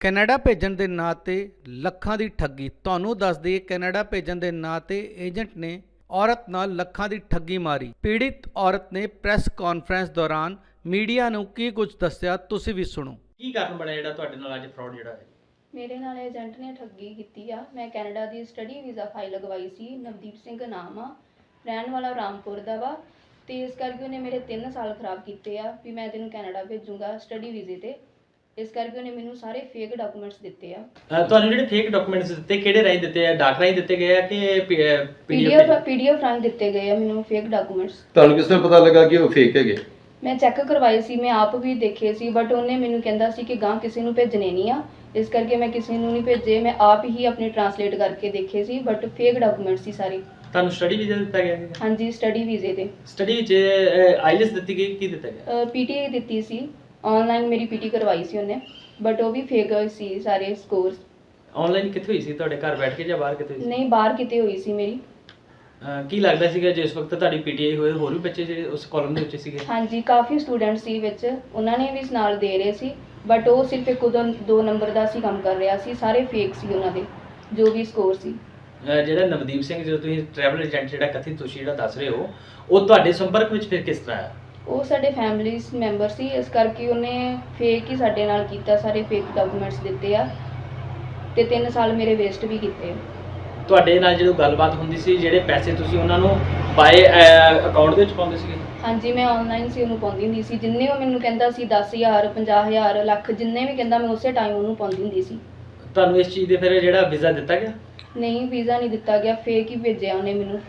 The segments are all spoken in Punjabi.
ਕੈਨੇਡਾ ਭੇਜਣ ਦੇ ਨਾਂ ਤੇ ਲੱਖਾਂ ਦੀ ਠੱਗੀ। ਤੁਹਾਨੂੰ ਦੱਸ ਦਈਏ ਕੈਨੇਡਾ ਭੇਜਣ ਦੇ ਨਾਂ ਤੇ ਏਜੰਟ ਨੇ ਔਰਤ ਨਾਲ ਲੱਖਾਂ ਦੀ ਠੱਗੀ ਮਾਰੀ। ਪੀੜਿਤ ਔਰਤ ਨੇ ਪ੍ਰੈਸ ਕਾਨਫਰੰਸ ਦੌਰਾਨ ਮੀਡੀਆ ਨੂੰ ਕੀ ਕੁਝ ਦੱਸਿਆ ਤੁਸੀਂ ਵੀ ਸੁਣੋ। ਕੀ ਕਾਰਨ ਬਣਿਆ ਜਿਹੜਾ ਤੁਹਾਡੇ ਨਾਲ ਅੱਜ ਫਰਾਡ ਜਿਹੜਾ ਹੈ? ਮੇਰੇ ਨਾਲ ਏਜੰਟ ਨੇ ਠੱਗੀ ਕੀਤੀ ਆ। ਮੈਂ ਕੈਨੇਡਾ ਦੀ ਸਟੱਡੀ ਵੀਜ਼ਾ ਫਾਈਲ ਲਗਵਾਈ ਸੀ। ਨਵਦੀਪ ਸਿੰਘ ਨਾਮ ਆ। ਰਹਿਣ ਵਾਲਾ ਰਾਮਪੁਰ ਦਾ ਵਾ। ਤੇ ਇਸ ਕਰਕੇ ਉਹਨੇ ਮੇਰੇ 3 ਸਾਲ ਖਰਾਬ ਕੀਤੇ ਆ ਵੀ ਮੈਂ ਤੈਨੂੰ ਕੈਨੇਡਾ ਭੇਜੂੰਗਾ ਸਟੱਡੀ ਵੀਜ਼ੇ ਤੇ। ਇਸ ਕਰਕੇ ਉਹਨੇ ਮੈਨੂੰ ਸਾਰੇ ਫੇਕ ਡਾਕੂਮੈਂਟਸ ਦਿੱਤੇ ਆ। ਅਹ ਤੁਹਾਨੂੰ ਜਿਹੜੇ ਫੇਕ ਡਾਕੂਮੈਂਟਸ ਦਿੱਤੇ ਕਿਹੜੇ ਰਾਹੀਂ ਦਿੱਤੇ ਆ? ਡਾਕ ਰਾਹੀਂ ਦਿੱਤੇ ਗਏ ਆ ਕਿ ਪੀਡੀਐਫ ਪੀਡੀਐਫ ਪੀਡੀਐਫ ਰਾਹੀਂ? ਦਿੱਤੇ ਗਏ ਆ ਮੈਨੂੰ ਫੇਕ ਡਾਕੂਮੈਂਟਸ ਤੁਹਾਨੂੰ ਕਿਸ ਤਰ੍ਹਾਂ ਪਤਾ ਲੱਗਾ ਕਿ ਉਹ ਫੇਕ ਹੈਗੇ? ਮੈਂ ਚੈੱਕ ਕਰਵਾਏ ਸੀ ਮੈਂ ਆਪ ਵੀ ਦੇਖੇ ਸੀ ਬਟ ਉਹਨੇ ਮੈਨੂੰ ਕਹਿੰਦਾ ਸੀ ਕਿ ਗਾਂ ਕਿਸੇ ਨੂੰ ਭੇਜਣੇ ਨਹੀਂ ਆ। ਇਸ ਕਰਕੇ ਮੈਂ ਕਿਸੇ ਨੂੰ ਨਹੀਂ ਭੇਜੇ ਮੈਂ ਆਪ ਹੀ ਆਪਣੇ ਟਰਾਂਸਲੇਟ ਕਰਕੇ ਦੇਖੇ ਸੀ ਬਟ ਫੇਕ ਡਾਕੂਮੈਂਟਸ ਸੀ ਸਾਰੇ। ਤੁਹਾਨੂੰ ਸਟੱਡੀ ਵੀਜ਼ਾ ਦਿੱਤਾ ਗਿਆ ਹੈ ਹਾਂਜੀ ਸਟੱਡੀ ਵੀਜ਼ੇ ਤੇ। ਸਟੱਡੀ ਵਿੱਚ ਆਈਲੈਸ ਦਿੱਤੀ ਗਈ ਕੀ ਦਿੱਤਾ ਗਿਆ? ਪੀਟੀ ਦਿੱਤੀ ਸੀ। ਆਨਲਾਈਨ ਮੇਰੀ ਪੀਟੀ ਕਰਵਾਈ ਸੀ ਉਹਨੇ ਬਟ ਉਹ ਵੀ ਫੇਕ ਸੀ ਸਾਰੇ ਸਕੋਰਸ ਆਨਲਾਈਨ ਕਿੱਥੇ ਹੋਈ ਸੀ ਤੁਹਾਡੇ ਘਰ ਬੈਠ ਕੇ ਜਾਂ ਬਾਹਰ ਕਿਤੇ ਹੋਈ ਸੀ? ਨਹੀਂ ਬਾਹਰ ਕਿਤੇ ਹੋਈ ਸੀ ਮੇਰੀ। ਅਹ ਕੀ ਲੱਗਦਾ ਸੀਗਾ ਜਿਸ ਵਕਤ ਤੁਹਾਡੀ ਪੀਟੀਆਈ ਹੋਏ ਹੋਰ ਵੀ ਬੱਚੇ ਜਿਹੜੇ ਉਸ ਕਾਲਮ ਦੇ ਵਿੱਚ ਸੀਗੇ? ਹਾਂਜੀ ਕਾਫੀ ਸਟੂਡੈਂਟ ਸੀ ਵਿੱਚ ਉਹਨਾਂ ਨੇ ਵੀ ਨਾਲ ਦੇ ਰਹੇ ਸੀ ਬਟ ਉਹ ਸਿਰਫ ਇੱਕ ਉਦੋਂ ਦੋ ਨੰਬਰ ਦਾ ਸੀ ਕੰਮ ਕਰ ਰਿਹਾ ਸੀ ਸਾਰੇ ਫੇਕ ਸੀ ਉਹਨਾਂ ਦੇ ਜੋ ਵੀ ਸਕੋਰ ਸੀ। ਅਹ ਜਿਹੜਾ ਨਵਦੀਪ ਸਿੰਘ ਜਦੋਂ ਤੁਸੀਂ ਟਰੈਵਲ ਏਜੰਟ ਜਿਹੜਾ ਕਥਿਤ ਤੁਸੀਂ ਜਿਹੜਾ ਦੱਸ ਰਹੇ ਹੋ ਉਹ ਤੁਹਾਡੇ ਸੰਪਰਕ ਵਿੱਚ ਫਿਰ ਕਿਸ ਤਰ੍ਹਾਂ ਆਇਆ? ਉਹ ਸਾਡੇ ਫੈਮਿਲੀ ਮੈਂਬਰ ਸੀ ਇਸ ਕਰਕੇ ਉਹਨੇ ਫੇਕ ਹੀ ਸਾਡੇ ਨਾਲ ਕੀਤਾ ਸਾਰੇ ਫੇਕ ਡਾਕੂਮੈਂਟਸ ਦਿੱਤੇ ਆ ਤੇ 3 ਸਾਲ ਮੇਰੇ ਵੇਸਟ ਵੀ ਕੀਤੇ ਤੁਹਾਡੇ ਨਾਲ ਜਦੋਂ ਗੱਲਬਾਤ ਹੁੰਦੀ ਸੀ ਜਿਹੜੇ ਪੈਸੇ ਤੁਸੀਂ ਉਹਨਾਂ ਨੂੰ ਬਾਏ ਅਕਾਊਂਟ ਦੇ ਵਿੱਚ ਪਾਉਂਦੇ ਸੀਗੇ? ਹਾਂਜੀ ਮੈਂ ਆਨਲਾਈਨ ਸੀ ਉਹਨੂੰ ਪਾਉਂਦੀ ਹੁੰਦੀ ਸੀ। ਜਿੰਨੇ ਉਹ ਮੈਨੂੰ ਕਹਿੰਦਾ ਸੀ 10000 50000 ਲੱਖ ਜਿੰਨੇ ਵੀ ਕਹਿੰਦਾ ਮੈਂ ਉਸੇ ਟਾਈਮ ਉਹਨੂੰ ਪਾਉਂਦੀ ਹੁੰਦੀ ਸੀ। ਤੁਹਾਨੂੰ ਇਸ ਚੀਜ਼ ਦੇ ਫਿਰ ਜਿਹੜਾ ਵੀਜ਼ਾ ਦਿੱਤਾ ਗਿਆ? ਨਹੀਂ ਵੀਜ਼ਾ ਨਹੀਂ ਦਿੱਤਾ ਗਿਆ ਫੇਕ ਹੀ ਭੇਜਿਆ ਉਹਨੇ ਮੈਨੂੰ।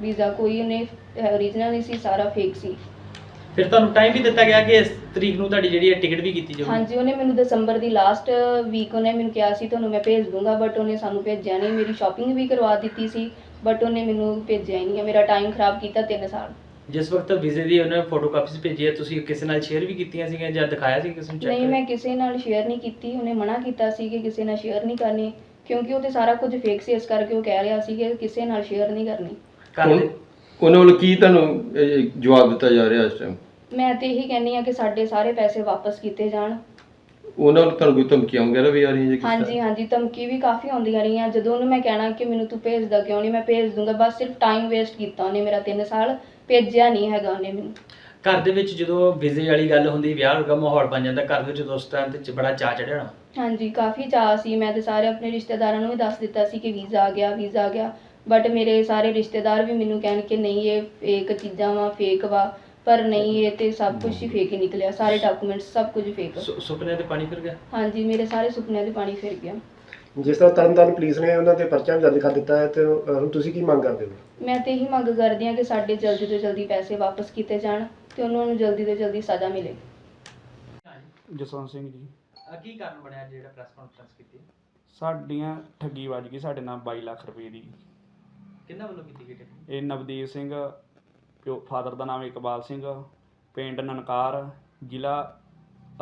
ਵੀਜ਼ਾ ਕੋਈ ਉਹਨੇ ਓਰੀਜਨਲ ਨਹੀਂ ਸੀ ਸਾਰਾ ਫੇਕ ਸੀ। ਫਿਰ ਤੁਹਾਨੂੰ ਟਾਈਮ ਵੀ ਦਿੱਤਾ ਗਿਆ ਕਿ ਇਸ ਤਰੀਕ ਨੂੰ ਤੁਹਾਡੀ ਜਿਹੜੀ ਹੈ ਟਿਕਟ ਵੀ ਕੀਤੀ ਜਾਊਗੀ? ਹਾਂਜੀ ਉਹਨੇ ਮੈਨੂੰ ਦਸੰਬਰ ਦੀ ਲਾਸਟ ਵੀਕ ਉਹਨੇ ਮੈਨੂੰ ਕਿਹਾ ਸੀ ਤੁਹਾਨੂੰ ਮੈਂ ਭੇਜ ਦੂੰਗਾ ਬਟ ਉਹਨੇ ਸਾਨੂੰ ਭੇਜਿਆ ਨਹੀਂ। ਮੇਰੀ ਸ਼ਾਪਿੰਗ ਵੀ ਕਰਵਾ ਦਿੱਤੀ ਸੀ ਬਟ ਉਹਨੇ ਮੈਨੂੰ ਭੇਜਿਆ ਹੀ ਨਹੀਂ ਮੇਰਾ ਟਾਈਮ ਖਰਾਬ ਕੀਤਾ 3 ਸਾਲ। ਜਿਸ ਵਕਤ ਵੀਜ਼ੇ ਦੀ ਉਹਨੇ ਫੋਟੋ ਕਾਪੀਸ ਭੇਜੀ ਹੈ ਤੁਸੀਂ ਕਿਸੇ ਨਾਲ ਸ਼ੇਅਰ ਵੀ ਕੀਤੀਆਂ ਸੀਗੀਆਂ ਜਾਂ ਦਿਖਾਇਆ ਸੀ ਕਿਸੇ ਨੂੰ ਚੈੱਕ ਨਹੀਂ ਮੈਂ ਕਿਸੇ ਨਾਲ ਸ਼ੇਅਰ ਨਹੀਂ ਕੀਤੀ। ਉਹਨੇ ਮਨਾ ਕੀਤਾ ਸੀ ਕਿ ਕਿਸੇ ਨਾਲ ਸ਼ੇਅਰ ਨਹੀਂ ਕਰਨੀ ਕਿਉਂਕਿ ਉਹ ਤੇ ਸਾਰਾ ਕੁਝ ਫੇਕ ਸੀ ਇਸ ਕਰਕੇ ਉਹ ਕਹਿ ਰਿਹਾ ਸੀ ਕਿ ਕਿਸੇ ਨਾਲ ਸ਼ੇਅਰ ਨਹੀਂ ਕਰਨੀ? ਹੁਣ ਉਹਨਾਂ ਵੱਲੋਂ ਕੀ ਤੁਹਾਨੂੰ ਇਹ, ਜਵਾਬ ਦਿੱਤਾ ਜਾ ਰਿਹਾ ਇਸ ਟਾਈਮ ਮੈਂ ਤੇ ਇਹੀ ਕਹਿੰਨੀ ਆ ਕਿ ਸਾਡੇ ਸਾਰੇ ਪੈਸੇ ਵਾਪਸ ਕੀਤੇ ਜਾਣ। ਉਹਨਾਂ ਵੱਲੋਂ ਤੁਹਾਨੂੰ ਕੋਈ ਧਮਕੀਆਂ ਵਗੈਰਾ ਵੀ ਆ ਰਹੀਆਂ ਜੀ ਕਿਸ ਹਾਂਜੀ ਤਰ੍ਹਾਂ? ਹਾਂਜੀ ਧਮਕੀ ਵੀ ਕਾਫੀ ਆਉਂਦੀਆਂ ਰਹੀਆਂ। ਜਦੋਂ ਉਹਨੂੰ ਮੈਂ ਕਹਿਣਾ ਕਿ ਮੈਨੂੰ ਤੂੰ ਭੇਜਦਾ ਕਿਉਂ ਨਹੀਂ ਮੈਂ ਭੇਜ ਦੂੰਗਾ। ਬਸ ਸਿਰਫ ਟਾਈਮ ਵੇਸਟ ਕੀਤਾ ਉਹਨੇ ਮੇਰਾ 3 ਸਾਲ। ਭੇਜਿਆ ਨਹੀਂ ਹੈਗਾ ਉਹਨੇ ਮੈਨੂੰ। ਘਰ ਦੇ ਵਿੱਚ ਜਦੋਂ ਵੀਜ਼ੇ ਵਾਲੀ ਗੱਲ ਹੁੰਦੀ ਵਿਆਹ ਵਰਗਾ ਮਾਹੌਲ ਬਣ ਜਾਂਦਾ ਘਰ ਦੇ ਵਿੱਚ ਉਸ ਟਾਈਮ ਤੇ ਚ- ਬੜਾ ਚਾਅ ਚੜਿਆ ਹੋਣਾ। ਹਾਂਜੀ ਕਾਫੀ ਚਾਅ ਸੀ। ਮੈਂ ਤੇ ਸਾਰੇ ਆਪਣੇ ਰਿਸ਼ਤੇਦਾਰਾਂ ਨੂੰ ਵੀ ਦੱਸ ਦਿੱਤਾ ਸੀ ਕਿ ਵੀਜ਼ਾ ਆ ਗਿਆ ਵੀਜ਼ਾ ਆ ਗਿਆ। ਬਟ ਮੇਰੇ ਸਾਰੇ ਰਿਸ਼ਤੇਦਾਰ ਵੀ ਮੈਨੂੰ ਕਹਿਣ ਕਿ ਨਹੀਂ ਇਹ ਫੇਕ ਚੀਜ਼ਾਂ ਵਾ ਫੇਕ ਵਾ। ਪਰ ਨਹੀਂ ਇਹ ਤੇ ਸਭ ਕੁਝ ਹੀ ਫੇਕ ਹੀ ਨਿਕਲਿਆ। ਸਾਰੇ ਡਾਕੂਮੈਂਟਸ ਸਭ ਕੁਝ ਫੇਕ ਸੁ- ਸੁਪਨੇ ਤੇ ਪਾਣੀ ਫਿਰ ਗਿਆ? ਹਾਂਜੀ ਮੇਰੇ ਸਾਰੇ ਸੁਪਨਿਆਂ ਦੇ ਪਾਣੀ ਫਿਰ ਗਿਆ। ਜਿਸ ਤਰ੍ਹਾਂ ਤਰਨਤਾਰਨ ਪੁਲਿਸ ਨੇ ਉਹਨਾਂ ਤੇ ਪਰਚਾ ਵੀ ਦਰਜ ਕਰ ਦਿੱਤਾ ਹੈ ਤੇ ਅਹ, ਹੁਣ ਤੁਸੀਂ ਕੀ ਮੰਗ ਕਰਦੇ ਹੋ? ਮੈਂ ਤੇ ਇਹੀ ਮੰਗ ਕਰਦੀ ਹਾਂ ਕਿ ਸਾਡੇ ਜਲਦੀ ਤੋਂ ਜਲਦੀ ਪੈਸੇ ਵਾਪਸ ਕੀਤੇ ਜਾਣ ਤੇ ਉਹਨਾਂ ਨੂੰ ਜਲਦੀ ਤੋਂ ਜਲਦੀ ਸਜ਼ਾ ਮਿਲੇ। ਜਸਵੰਤ ਸਿੰਘ ਜੀ। ਕੀ ਕਾਰਨ ਬਣਿਆ ਜਿਹੜਾ ਪ੍ਰੈਸ ਕਾਨਫਰੰਸ ਕੀਤੀ? ਸਾਡੀਆਂ ਠੱਗੀ ਵੱਜ ਗਈ ਸਾਡੇ ਨਾਲ 22 ਲੱਖ ਰੁਪਏ ਦੀ। ਕਿੰਨਾ ਵੱਲੋਂ ਕੀਤੀ ਗਈ ਟਿਕਟ ਇਹ ਨਵਦੀਪ ਸਿੰਘ ਪਿਓ ਫਾਦਰ ਦਾ ਨਾਮ ਇਕਬਾਲ ਸਿੰਘ ਪਿੰਡ ਨਨਕਾਰ ਜ਼ਿਲ੍ਹਾ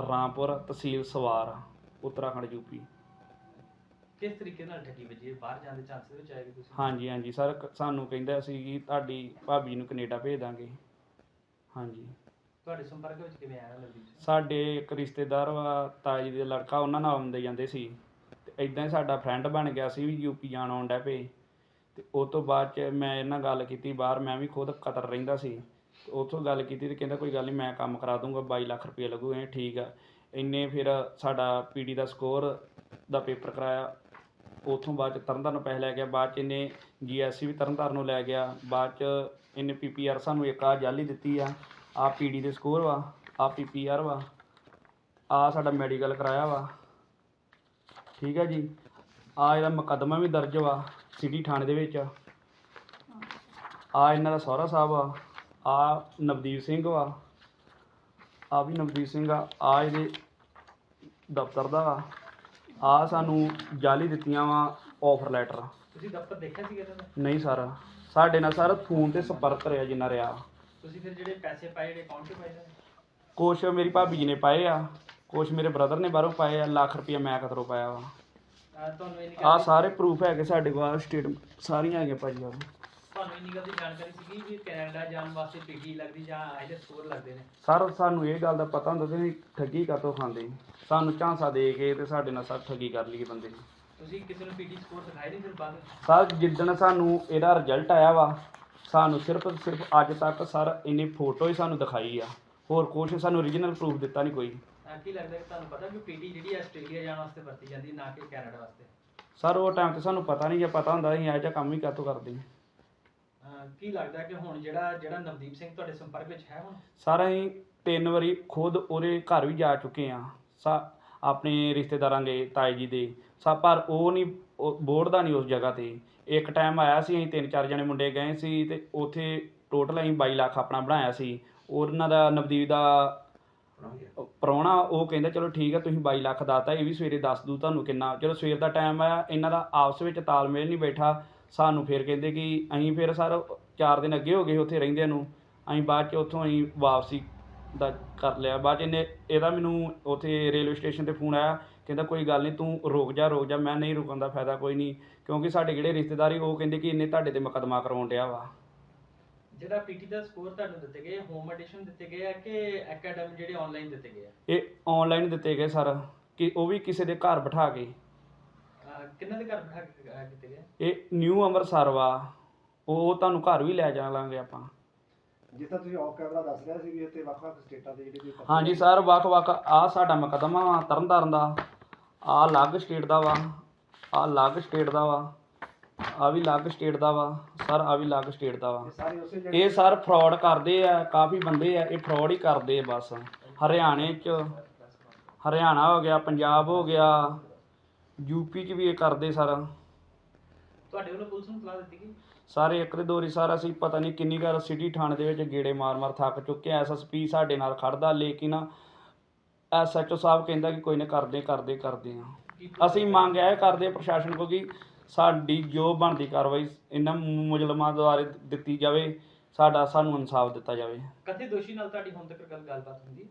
ਰਾਮਪੁਰ ਤਹਿਸੀਲ ਸਵਾਰ ਉੱਤਰਾਖੰਡ ਯੂਪੀ ਕਿਸ ਤਰੀਕੇ ਨਾਲ ਠੱਗੀ ਵੱਜੀ? ਹੈ? ਬਾਹਰ ਜਾਣ ਦੇ ਚਾਂਸ ਵਿੱਚ ਆਏਗੀ ਤੁਸੀਂ? ਹਾਂਜੀ ਹਾਂਜੀ। ਸਰ ਕ- ਸਾਨੂੰ ਕਹਿੰਦਾ ਸੀ ਕਿ ਤੁਹਾਡੀ ਭਾਬੀ ਨੂੰ ਕੈਨੇਡਾ ਭੇਜ ਦਾਂਗੇ। ਹਾਂਜੀ। ਤੁਹਾਡੇ ਸੰਪਰਕ ਵਿੱਚ ਕਿਵੇਂ ਆਇਆ ਨਵਦੀਪ ਸਿੰਘ? ਸਾਡੇ ਇੱਕ ਰਿਸ਼ਤੇਦਾਰ ਵਾ ਤਾਜੀ ਦੇ ਲੜਕਾ ਉਹਨਾਂ ਨਾਲ ਆਉਂਦੇ ਜਾਂਦੇ ਸੀ। ਤੇ ਇਦਾਂ ਹੀ ਸਾਡਾ ਫਰੈਂਡ ਬਣ ਗਿਆ ਸੀ ਵੀ ਯੂਪੀ ਜਾਣ ਆਉਣ ਡੈ ਪਏ। ਤੇ ਉਹ ਤੋਂ ਬਾਅਦ ਚ ਮੈਂ ਇਹਨਾਂ ਗੱਲ ਕੀਤੀ, ਬਾਹਰ ਮੈਂ ਵੀ ਖੁਦ ਕਤਰ ਰਹਿੰਦਾ ਸੀ। ਉੱਥੋਂ ਗੱਲ ਕੀਤੀ ਤੇ ਕਹਿੰਦਾ ਕੋਈ ਗੱਲ ਨਹੀਂ ਮੈਂ ਕੰਮ ਕਰਾ ਦੂੰਗਾ 22 ਲੱਖ ਰੁਪਏ ਲੱਗੂ ਐ ਠੀਕ ਆ। ਇੰਨੇ ਫਿਰ ਸਾਡਾ ਪੀਡੀ ਦਾ ਸਕੋਰ ਦਾ ਪੇਪਰ ਕਰਾਇਆ। ਉਥੋਂ ਬਾਅਦ ਚ ਤਰਨਤਾਰਨ ਪੈਸੇ ਲੈ ਗਿਆ, ਬਾਅਦ ਚ ਇਹਨੇ ਜੀਐਸਸੀ ਵੀ ਤਰਨਤਾਰਨ ਨੂੰ ਲੈ ਗਿਆ। ਬਾਅਦ ਚ ਇਹਨੇ ਪੀਪੀਆਰ ਸਾਨੂੰ ਇੱਕ ਆ ਜਾਲੀ ਦਿੱਤੀ ਆ। ਆ ਪੀਡੀ ਦੇ ਸਕੋਰ ਵਾ ਆ ਪੀਪੀਆਰ ਵਾ ਆ ਸਾਡਾ ਮੈਡੀਕਲ ਕਰਾਇਆ ਵਾ। ਠੀਕ ਹੈ ਜੀ? ਆ ਇਹਦਾ ਮੁਕੱਦਮਾ ਵੀ ਦਰਜ ਵਾ ਸਿਟੀ ਥਾਣੇ ਦੇ ਵਿੱਚ। ਆ ਇਹਨਾਂ ਦਾ ਸਹੁਰਾ ਸਾਹਿਬ ਆ ਆ ਨਵਦੀਪ ਸਿੰਘ ਵਾ। ਆ ਵੀ ਨਵਦੀਪ ਸਿੰਘ ਆ ਆ ਇਹਦੇ ਦਫ਼ਤਰ ਦਾ ਵਾ ਆ ਸਾਨੂੰ ਜਾਲੀ ਦਿੱਤੀਆਂ ਵਾ ਆਫਰ ਲੈਟਰ ਤੁਸੀਂ ਦਫ਼ਤਰ ਦੇਖਿਆ ਸੀਗਾ ਇਹਨਾਂ ਦਾ? ਨਹੀਂ ਸਰ ਸਾਡੇ ਨਾਲ ਸਰ ਫੋਨ ਤੇ ਸੰਪਰਕ ਰਿਹਾ ਜਿੰਨਾ ਰਿਹਾ। ਤੁਸੀਂ ਫਿਰ ਜਿਹੜੇ ਪੈਸੇ ਪਾਏ ਜਿਹੜੇ ਅਕਾਊਂਟ 'ਚ ਪਾਏ ਨੇ? ਕੁਛ ਮੇਰੀ ਭਾਬੀ ਜੀ ਨੇ ਪਾਏ ਆ ਕੁਛ ਮੇਰੇ ਬ੍ਰਦਰ ਨੇ ਬਾਹਰੋਂ ਪਾਏ ਆ ਲੱਖ ਰੁਪਇਆ ਮੈਂ ਕਤਰੋਂ ਪਾਇਆ ਵਾ। ਤੁਹਾਨੂੰ ਇਹ ਨਹੀਂ ਆ ਸਾਰੇ ਪ੍ਰੂਫ ਹੈਗੇ ਸਾਡੇ ਕੋਲ ਸਟੇਟ ਸਾਰੀਆਂ ਹੈਗੀਆਂ ਭਾਜੀ ਆ ਤੁਹਾਨੂੰ ਇੰਨੀ ਗੱਲ ਦੀ ਜਾਣਕਾਰੀ ਸੀਗੀ ਵੀ ਕੈਨੇਡਾ ਜਾਣ ਵਾਸਤੇ ਪੀਟੀ ਲੱਗਦੀ ਜਾਂ ਆਈਲੈਟ ਸਕੋਰ ਲੱਗਦੇ ਨੇ? ਸਰ ਸਾਨੂੰ ਇਹ ਗੱਲ ਦਾ ਪਤਾ ਹੁੰਦਾ ਸੀ ਵੀ ਠੱਗੀ ਕਾਤੋਂ ਖਾਂਦੇ ਸਾਨੂੰ ਝਾਂਸਾ ਦੇ ਕੇ ਤੇ ਸਾਡੇ ਨਾਲ ਸਰ ਠੱਗੀ ਕਰ ਲਈ ਬੰਦੇ ਤੁਸੀਂ ਕਿਸੇ ਨੂੰ ਪੀਟੀ ਸਕੋਰ ਦਿਖਾਏ ਨਹੀਂ ਫਿਰ ਬਾਅਦ? ਸਰ ਜਿੱਦਣ ਸਾਨੂੰ ਇਹਦਾ ਰਿਜ਼ਲਟ ਆਇਆ ਵਾ ਸਾਨੂੰ ਸਿਰਫ ਸਿਰਫ ਅੱਜ ਤੱਕ ਸਰ ਇਹਨੇ ਫੋਟੋ ਹੀ ਸਾਨੂੰ ਦਿਖਾਈ ਆ। ਹੋਰ ਕੁਛ ਸਾਨੂੰ ਓਰੀਜਨਲ ਪ੍ਰੂਫ ਦਿੱਤਾ ਨਹੀਂ ਕੋਈ। ਕੀ ਲੱਗਦਾ ਕਿ ਤੁਹਾਨੂੰ ਪਤਾ ਕਿ ਪੀਟੀ ਜਿਹੜੀ ਹੈ ਆਸਟ੍ਰੇਲੀਆ ਜਾਣ ਵਾਸਤੇ ਵਰਤੀ ਜਾਂਦੀ ਹੈ, ਨਾ ਕਿ ਕੈਨੇਡਾ ਵਾਸਤੇ? ਸਰ ਉਹ ਟਾਈਮ ਤੇ ਸਾਨੂੰ ਪਤਾ ਨਹੀਂ ਜੇ ਪਤਾ ਹੁੰਦਾ ਅਸੀਂ ਇਹੋ ਜਿਹਾ ਕੰਮ ਹੀ ਕਾਤੋਂ ਕਰਦੇ ਹਾਂ। ਕੀ ਲੱਗਦਾ ਕਿ ਹੁਣ ਜਿਹੜਾ ਜਿਹੜਾ ਨਵਦੀਪ ਸਿੰਘ ਤੁਹਾਡੇ ਸੰਪਰਕ ਵਿੱਚ ਹੈ ਹੁਣ? ਸਰ ਅਸੀਂ ਤਿੰਨ ਵਾਰੀ ਖੁਦ ਉਹਦੇ ਘਰ ਵੀ ਜਾ ਚੁੱਕੇ ਆ ਸਾ ਆਪਣੇ ਰਿਸ਼ਤੇਦਾਰਾਂ ਦੇ ਤਾਏ ਜੀ ਦੇ। ਸਾ ਪਰ ਉਹ ਨਹੀਂ ਬੋਰਡ ਦਾ ਨਹੀਂ ਉਸ ਜਗ੍ਹਾ ਤੇ। ਇੱਕ ਟਾਈਮ ਆਇਆ ਸੀ ਅਸੀਂ ਤਿੰਨ ਚਾਰ ਜਣੇ ਮੁੰਡੇ ਗਏ ਸੀ ਤੇ ਉੱਥੇ ਟੋਟਲ ਅਸੀਂ 22 ਲੱਖ ਆਪਣਾ ਬਣਾਇਆ ਸੀ। ਉਹਨਾਂ ਦਾ ਨਵਦੀਪ ਦਾ ਪ੍ਰਾਹੁਣਾ ਉਹ ਕਹਿੰਦਾ, ਚਲੋ ਠੀਕ ਹੈ ਤੁਸੀਂ 22 ਲੱਖ ਦਾਤਾ, ਇਹ ਵੀ ਸਵੇਰੇ ਦੱਸ ਦੂ ਤੁਹਾਨੂੰ ਕਿੰਨਾ। ਚਲੋ ਸਵੇਰ ਦਾ ਟਾਈਮ ਆਇਆ ਇਹਨਾਂ ਦਾ ਆਪਸ ਵਿੱਚ ਤਾਲਮੇਲ ਨਹੀਂ ਬੈਠਾ। ਸਾਨੂੰ ਫਿਰ ਕਹਿੰਦੇ ਕਿ ਅਸੀਂ ਫਿਰ ਸਰ ਚਾਰ ਦਿਨ ਅੱਗੇ ਹੋ ਗਏ ਉੱਥੇ ਰਹਿੰਦੇ ਨੂੰ। ਅਸੀਂ ਬਾਅਦ ਚ ਉੱਥੋਂ ਅਸੀਂ ਵਾਪਸੀ ਦਾ ਕਰ ਲਿਆ। ਬਾਅਦ ਚ ਇਹਨੇ, ਇਹਦਾ ਮੈਨੂੰ ਉੱਥੇ ਰੇਲਵੇ ਸਟੇਸ਼ਨ ਤੇ ਫੋਨ ਆਇਆ, ਕਹਿੰਦਾ, ਕੋਈ ਗੱਲ ਨਹੀਂ, ਤੂੰ ਰੁਕ ਜਾ ਰੁਕ ਜਾ। ਮੈਂ ਨਹੀਂ ਰੁਕਣ ਦਾ ਫਾਇਦਾ ਕੋਈ ਨਹੀਂ, ਕਿਉਂਕਿ ਸਾਡੇ ਜਿਹੜੇ ਰਿਸ਼ਤੇਦਾਰੀ, ਉਹ ਕਹਿੰਦੇ ਕਿ ਇਹਨੇ ਤੁਹਾਡੇ ਤੇ ਮੁਕੱਦਮਾ ਕਰਾਉਣ ਡਿਆ ਵਾ। ਜਿਹੜਾ ਪੀਟੀ ਦਾ ਸਕੋਰ ਤੁਹਾਨੂੰ ਦਿੱਤੇ ਗਏ ਹੋਮ ਐਡੀਸ਼ਨ ਦਿੱਤੇ ਗਏ ਆ ਕਿ ਐਕੈਡਮੀ ਜਿਹੜੇ ਆਨਲਾਈਨ ਦਿੱਤੇ ਗਏ ਆ? ਇਹ ਆਨਲਾਈਨ ਦਿੱਤੇ ਗਏ ਸਰ ਕਿ ਉਹ ਵੀ ਕਿਸੇ ਦੇ ਘਰ ਬਿਠਾ ਕੇ। ਅਹ ਕਿੰਨਾਂ ਦੇ ਘਰ ਬਿਠਾ ਕੇ ਅਹ ਕੀਤੇ ਗਏ? ਇਹ ਨਿਊ ਅੰਮ੍ਰਿਤਸਰ ਵਾ ਉਹ ਤੁਹਾਨੂੰ ਘਰ ਵੀ ਲੈ ਜਾਵਾਂਗੇ ਆਪਾਂ। ਜਿਸ ਤਰ੍ਹਾਂ ਤੁਸੀਂ ਆਫ ਕੈਮਰਾ ਦੱਸ ਰਿਹਾ ਸੀ ਵੀ ਇੱਥੇ ਵੱਖ-ਵੱਖ ਸਟੇਟਾਂ ਦੇ ਜਿਹੜੇ ਵੀ ਹਾਂਜੀ ਸਰ ਵੱਖ-ਵੱਖ ਆ ਸਾਡਾ ਮੁਕੱਦਮਾ ਵਾ ਤਰਨਤਾਰਨ ਦਾ। ਆ ਅਲੱਗ ਸਟੇਟ ਦਾ ਵਾ ਆ ਅਲੱਗ ਸਟੇਟ ਦਾ ਵਾ ਆ ਵੀ ਅਲੱਗ ਸਟੇਟ ਦਾ ਵਾ। ਸਰ ਆ ਵੀ ਅਲੱਗ ਸਟੇਟ ਦਾ ਵਾ। ਇਹ ਸਾਰੇ ਫਰਾਡ ਕਰਦੇ ਆ ਕਾਫੀ ਬੰਦੇ ਆ ਇਹ ਫਰਾਡ ਹੀ ਕਰਦੇ ਆ ਬਸ। ਹਰਿਆਣੇ ਚ ਹਰਿਆਣਾ ਹੋ ਗਿਆ ਪੰਜਾਬ ਹੋ ਗਿਆ ਯੂਪੀ ਚ ਵੀ ਇਹ ਕਰਦੇ ਸਰ। ਤੁਹਾਡੇ ਵੱਲੋਂ ਪੁਲਿਸ ਨੂੰ ਸਲਾਹ ਦਿੱਤੀ ਗਈ? ਸਾਰੇ ਇੱਕ ਦੇ ਦੋਰੀ ਸਾਰਾ ਅਸੀਂ ਪਤਾ ਨਹੀਂ ਕਿੰਨੀ ਵਾਰ ਸਿਟੀ ਥਾਣੇ ਦੇ ਵਿੱਚ ਗੇੜੇ ਮਾਰ-ਮਾਰ ਥੱਕ ਚੁੱਕੇ ਆ। ਐਸਐਸਪੀ ਸਾਡੇ ਨਾਲ ਖੜਦਾ ਲੇਕਿਨ ਐਸਐਚਓ ਸਾਹਿਬ ਕਹਿੰਦਾ ਕਿ ਕੋਈ ਨਾ ਕਰਦੇ ਕਰਦੇ ਕਰਦੇ ਆ। ਕੀ ਅਸੀਂ ਮੰਗ ਇਹ ਕਰਦੇ ਪ੍ਰਸ਼ਾਸਨ ਕੋਲ ਕਿ ਸਾਡੀ ਜੋ ਬਣਦੀ ਕਾਰਵਾਈ ਇਹਨਾਂ ਮੁਜਲਮਾਂ ਦੁਆਰੇ ਦਿੱਤੀ ਜਾਵੇ ਸਾਡਾ ਸਾਨੂੰ ਇਨਸਾਫ ਦਿੱਤਾ ਜਾਵੇ। ਕਥਿਤ ਦੋਸ਼ੀ ਨਾਲ ਤੁਹਾਡੀ ਹੁਣ ਤੱਕ ਗੱਲ ਗੱਲਬਾਤ ਹੁੰਦੀ?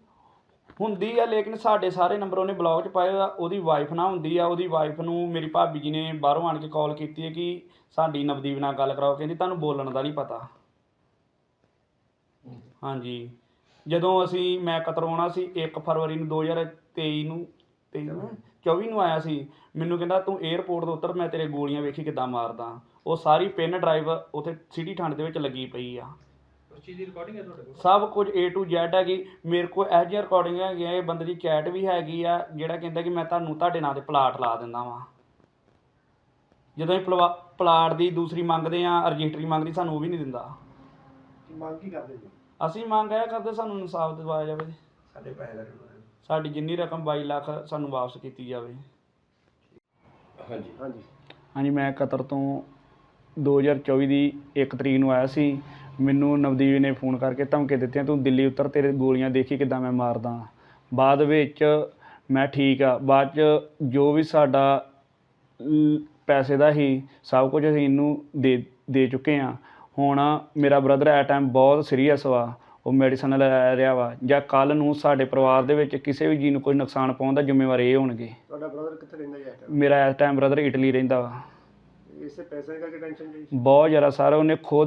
ਹੁੰਦੀ ਆ ਲੇਕਿਨ ਸਾਡੇ ਸਾਰੇ ਨੰਬਰ ਉਹਨੇ ਬਲੌਕ 'ਚ ਪਾਏ ਆ ਉਹਦੀ ਵਾਈਫ ਨਾਲ ਹੁੰਦੀ ਆ ਉਹਦੀ ਵਾਈਫ ਨੂੰ ਮੇਰੀ ਭਾਬੀ ਜੀ ਨੇ ਬਾਹਰੋਂ ਆਣ ਕੇ ਕਾਲ ਕੀਤੀ ਹੈ ਕਿ ਸਾਡੀ ਨਵਦੀਪ ਨਾਲ ਗੱਲ ਕਰਾਓ ਕਹਿੰਦੀ ਤੁਹਾਨੂੰ ਬੋਲਣ ਦਾ ਨਹੀਂ ਪਤਾ। ਹਾਂਜੀ। ਜਦੋਂ ਅਸੀਂ ਮੈਂ ਕਤਰਵਾਉਣਾ ਸੀ 1 ਫਰਵਰੀ ਨੂੰ 2023 ਨੂੰ 23 ਨੂੰ? 24 ਨੂੰ ਆਇਆ ਸੀ ਮੈਨੂੰ ਕਹਿੰਦਾ ਤੂੰ 에ਅਰਪੋਰਟ ਤੋਂ ਉਤਰ ਮੈਂ ਤੇਰੇ ਗੋਲੀਆਂ ਵੇਖੀ ਕਿੱਦਾਂ ਮਾਰਦਾ। ਉਹ ਸਾਰੀ ਪਿੰਨ ਡਰਾਈਵ ਉੱਥੇ ਸਿਟੀ ਥਾਣੇ ਦੇ ਵਿੱਚ ਲੱਗੀ ਪਈ ਆ। ਉਸ ਚੀਜ਼ ਦੀ ਰਿਕਾਰਡਿੰਗ ਹੈ ਤੁਹਾਡੇ ਕੋਲ? ਸਭ ਕੁਝ A to Z ਹੈਗੀ। ਮੇਰੇ ਕੋਲ ਇਹੋ ਜਿਹੀਆਂ ਰਿਕਾਰਡਿੰਗ ਹੈਗੀਆਂ ਇਹ ਬੰਦੇ ਦੀ ਚੈਟ ਵੀ ਹੈਗੀ ਆ ਜਿਹੜਾ ਕਹਿੰਦਾ ਕਿ ਮੈਂ ਤੁਹਾਨੂੰ ਤੁਹਾਡੇ ਨਾਂ ਤੇ ਪਲਾਟ ਲਾ ਦਿੰਦਾ ਵਾਂ। ਜਦੋਂ ਇਹ ਪਲਵਾ- ਪਲਾਟ ਦੀ ਦੂਸਰੀ ਮੰਗਦੇ ਆ ਰਜਿਸਟਰੀ ਮੰਗਦੀ ਸਾਨੂੰ ਉਹ ਵੀ ਨਹੀਂ ਦਿੰਦਾ। ਕੀ ਮੰਗ ਕੀ ਕਰਦੇ ਜੀ? ਅਸੀਂ ਮੰਗ ਇਹ ਕਰਦੇ ਸਾਨੂੰ ਇਨਸਾਫ ਦਿਵਾਇਆ ਜਾਵੇ। ਸਾਡੇ ਪੈਸੇ ਸਾਡੀ ਜਿੰਨੀ ਰਕਮ 22 ਲੱਖ ਸਾਨੂੰ ਵਾਪਸ ਕੀਤੀ ਜਾਵੇ। ਹਾਂਜੀ। ਹਾਂਜੀ। ਹਾਂਜੀ ਮੈਂ ਕਤਰ ਤੋਂ 2024 ਦੀ 1 ਤਰੀਕ ਨੂੰ ਆਇਆ ਸੀ। ਮੈਨੂੰ ਨਵਦੀਪ ਨੇ ਫੋਨ ਕਰਕੇ ਧਮਕੀ ਦਿੱਤੀਆਂ ਤੂੰ ਦਿੱਲੀ ਉਤਰ ਤੇਰੇ ਗੋਲੀਆਂ ਦੇਖੀ ਕਿਦਾਂ ਮੈਂ ਮਾਰਦਾ ਬਾਅਦ ਵਿੱਚ ਮੈਂ ਠੀਕ ਆ। ਬਾਅਦ ਚ ਜੋ ਵੀ ਸਾਡਾ ਲ- ਪੈਸੇ ਦਾ ਹੀ ਸਭ ਕੁਝ ਅਸੀਂ ਇਹਨੂੰ ਦੇ ਦੇ ਚੁੱਕੇ ਆ ਹੁਣ ਮੇਰਾ ਬ੍ਰਦਰ ਐ ਟਾਈਮ ਬਹੁਤ ਸੀਰੀਅਸ ਵਾ। ਉਹ ਮੈਡੀਸਨ ਲੈ ਰਿਹਾ ਵਾ ਜਾਂ ਕੱਲ ਨੂੰ ਸਾਡੇ ਪਰਿਵਾਰ ਦੇ ਵਿੱਚ ਕਿਸੇ ਵੀ ਜੀ ਨੂੰ ਕੋਈ ਨੁਕਸਾਨ ਪਾਉਣ ਦਾ ਜ਼ਿੰਮੇਵਾਰ ਇਹ ਹੋਣਗੇ। ਤੁਹਾਡਾ ਬ੍ਰਦਰ ਕਿੱਥੇ ਰਹਿੰਦਾ time? ਮੇਰਾ ਇਸ ਟਾਈਮ ਬ੍ਰਦਰ ਇਟਲੀ ਰਹਿੰਦਾ ਵਾ। ਇਸੇ ਪੈਸੇ ਕਰਕੇ ਟੈਨਸ਼ਨ ਜੀ? ਬਹੁਤ ਜ਼ਿਆਦਾ ਸਰ ਉਹਨੇ ਖੁਦ